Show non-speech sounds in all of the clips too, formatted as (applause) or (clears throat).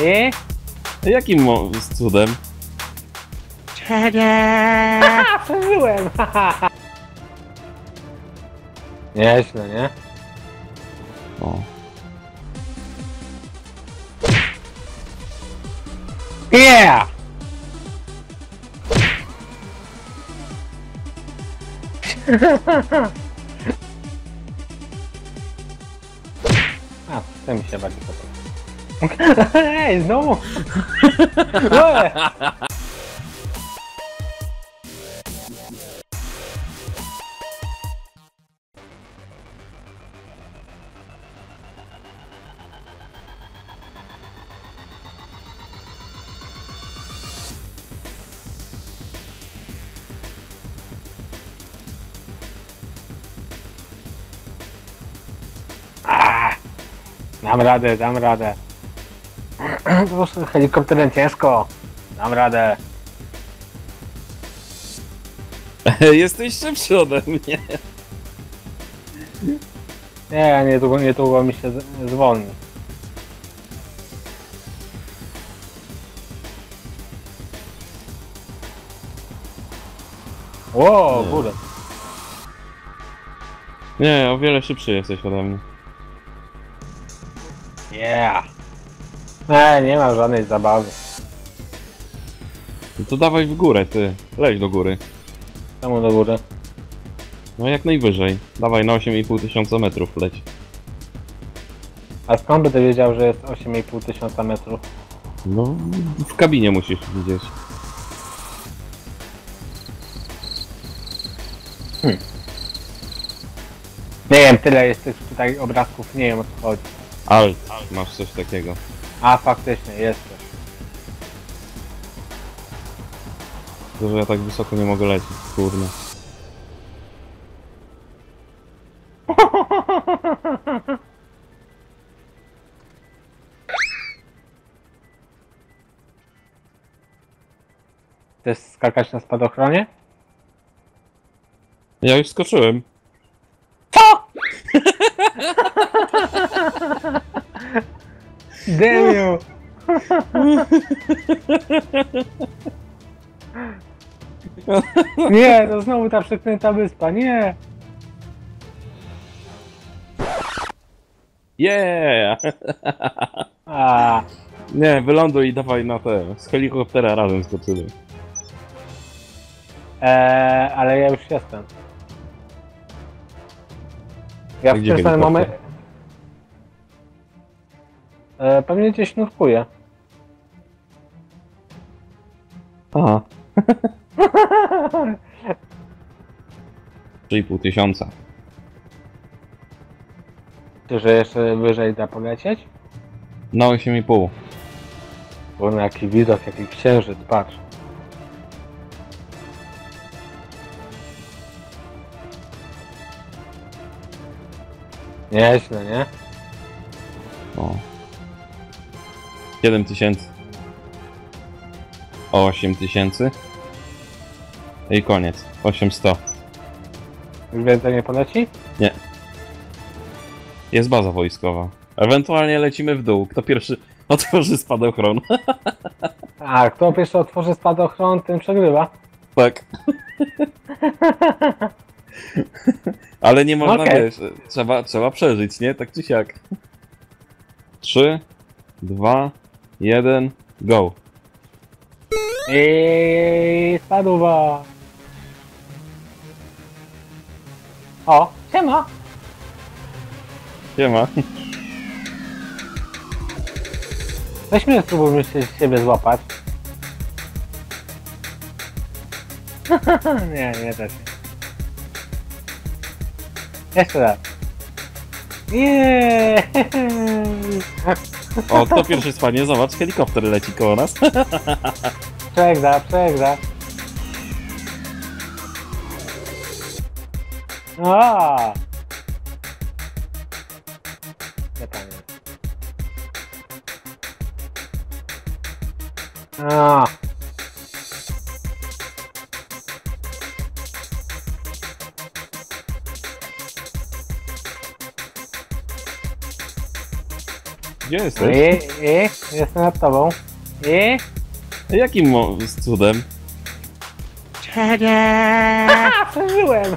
I? Jakim mo- z cudem? Ha, przeżyłem! Nieźle, nie? O. Yeah! (laughs) A, to mi się bardziej podoba. Ej, znowu! Ue! Ah, Dam radę, dam radę. (clears throat) Po prostu helikopterem ciężko. Dam radę. (laughs) Jesteś szybszy ode mnie. Nie, niedługo, niedługo mi się z- zwolni. Ło, Nie. Nie, o wiele szybszy jesteś ode mnie. Yeah. Nie, nie ma żadnej zabawy. No to dawaj w górę, ty. Leź do góry. Czemu do góry? No jak najwyżej. Dawaj na 8,5 tysiąca metrów leć. A skąd będę wiedział, że jest 8,5 tysiąca metrów? No, w kabinie musisz widzieć. Nie wiem, tyle jest tych tutaj obrazków, nie wiem o co chodzi. Alt, masz coś takiego. A, faktycznie, jest coś. Tylko, że ja tak wysoko nie mogę lecieć, kurde. Chcesz skakać na spadochronie? Ja już skoczyłem. Damn you! Nie, to znowu ta przeklęta wyspa, nie! Yeah! A, Nie, wyląduj i dawaj na te. Z helikoptera razem skoczymy. e, ale ja już jestem. Ja A w gdzie tym samym helikopter? E, pewnie gdzieś nurkuję. Aha. 3,5 tysiąca. Czy że jeszcze wyżej da polecieć? Na 8,5. Bo na jaki widok, jaki księżyc, patrz. Nieźle, nie? O. 7 tysięcy. 8 tysięcy. I koniec. 800. Już więcej nie poleci? Jest baza wojskowa. Ewentualnie lecimy w dół. Kto pierwszy otworzy spadochron? (laughs) A, kto pierwszy otworzy spadochron, ten przegrywa. tak. (laughs) Ale nie można, Okej. wiesz, trzeba, trzeba przeżyć, nie? Tak czy siak. 3, 2, 1, go. I spadła. O, siema. Siema. Weź mnie spróbujmy się siebie złapać. (laughs) nie, nie da się. Jeszcze raz. Nie. (laughs) O, kto pierwszy spadnie? Zobacz, helikopter leci koło nas. (laughs) Przegra, przegra. A. Nie pamiętam. A. Gdzie jesteś? I, i, jestem nad tobą. I... Jakim mo- cudem? A, (laughs) przeżyłem! (laughs)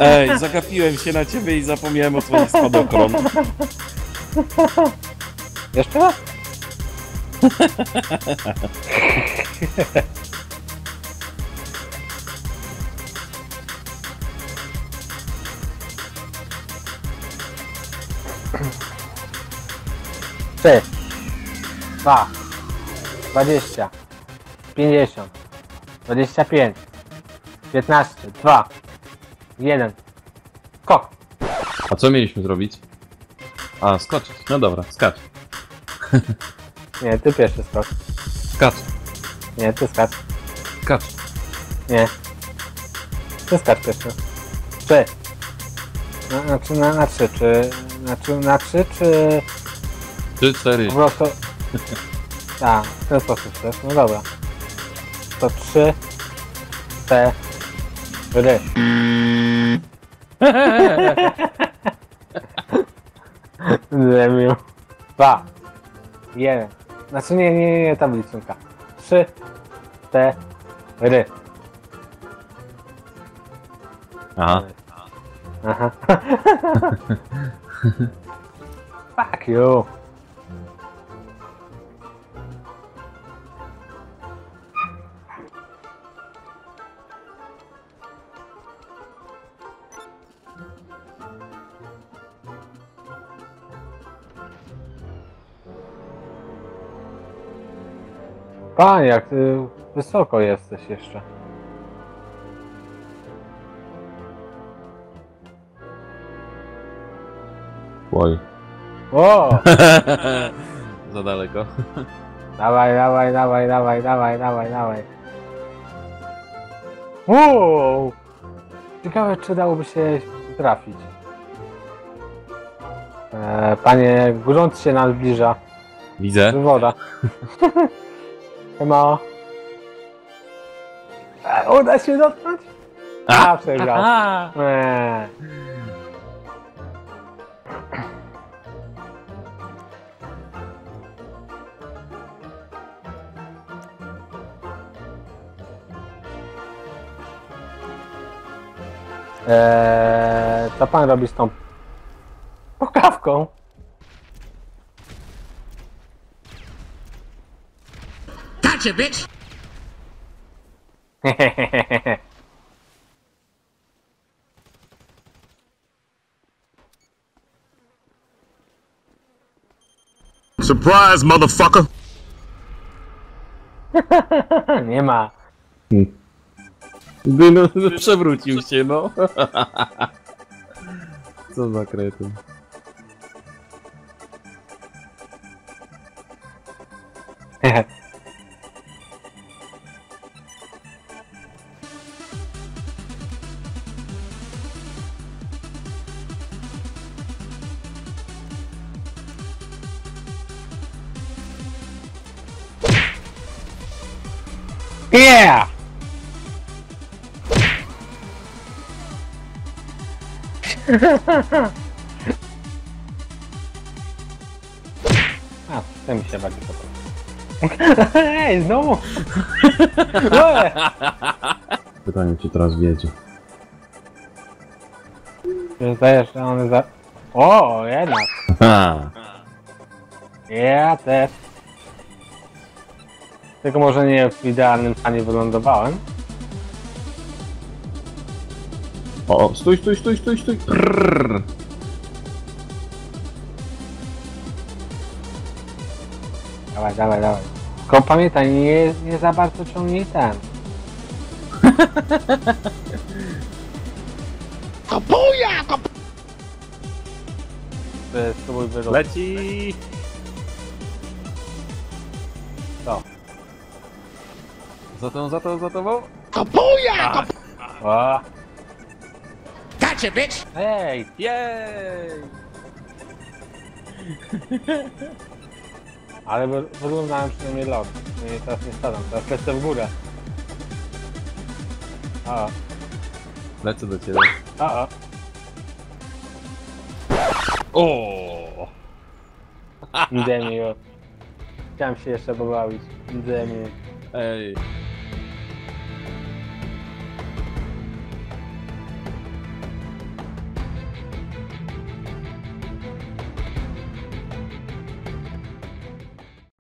Ej, zagapiłem się na ciebie i zapomniałem o twoich spadochron. Jeszcze raz? (laughs) Dwa, dwadzieścia, pięćdziesiąt, dwadzieścia pięć, piętnaście, dwa, jeden, skok. A co mieliśmy zrobić? A, skoczyć. No dobra, skacz. Nie, ty pierwszy skok. Skacz. Nie, ty skacz. Skacz. Nie. Ty skacz pierwszy. Trzy. Na, znaczy na, na trzy, czy... Znaczy na trzy, czy... Trzy, cztery. Po prostu... (laughs) Tak, w ten sposób chcesz. No dobra. To trzy... Cztery. Zemił. Dwa. Jeden. Znaczy nie, nie, nie, nie tablicunka. Trzy. Cztery. Aha. Aha. (laughs) Fuck you. Panie, jak ty wysoko jesteś jeszcze. Oj. O! (laughs) Za daleko. (laughs) Dawaj, dawaj, dawaj, dawaj, dawaj, dawaj, dawaj. Wow! Ciekawe, czy dałoby się trafić. E, panie, grunt się nam zbliża. Widzę. Woda. (laughs) Chyba. E, uda się dotknąć? A, przegrał. Eee. Eee, co pan robi z tą pokawką? Gotcha, bitch! (laughs) Surprise, motherfucker! (laughs) Nie ma. Gdy no, no, przewrócił się, no. (laughs) Co za kretyn. (laughs) Yeah! (laughs) A, to mi się bardziej podoba. (laughs) Ej, znowu! (laughs) Pytanie ci teraz wiedzie. Zdajesz, że one za... O, jednak. Aha. Ja też. Tylko może nie w idealnym stanie wylądowałem. O, stój, stój, stój, stój, stój. Prrr. Dawaj, dawaj, dawaj. Tylko pamiętaj, nie, nie za bardzo ciągnij ten. (laughs) Kabuja! Spróbuj wyrób. Leci! Co? Za tą, za tą, za tobą? O! Gotcha, bitch! Ej! Jej! Ale wy- wyrównałem przynajmniej lot. No i teraz nie spadam, teraz lecę w górę. O, Lecę do ciebie. o, o. O! Idę mi już. Chciałem się jeszcze pobawić. Idę mi. Ej.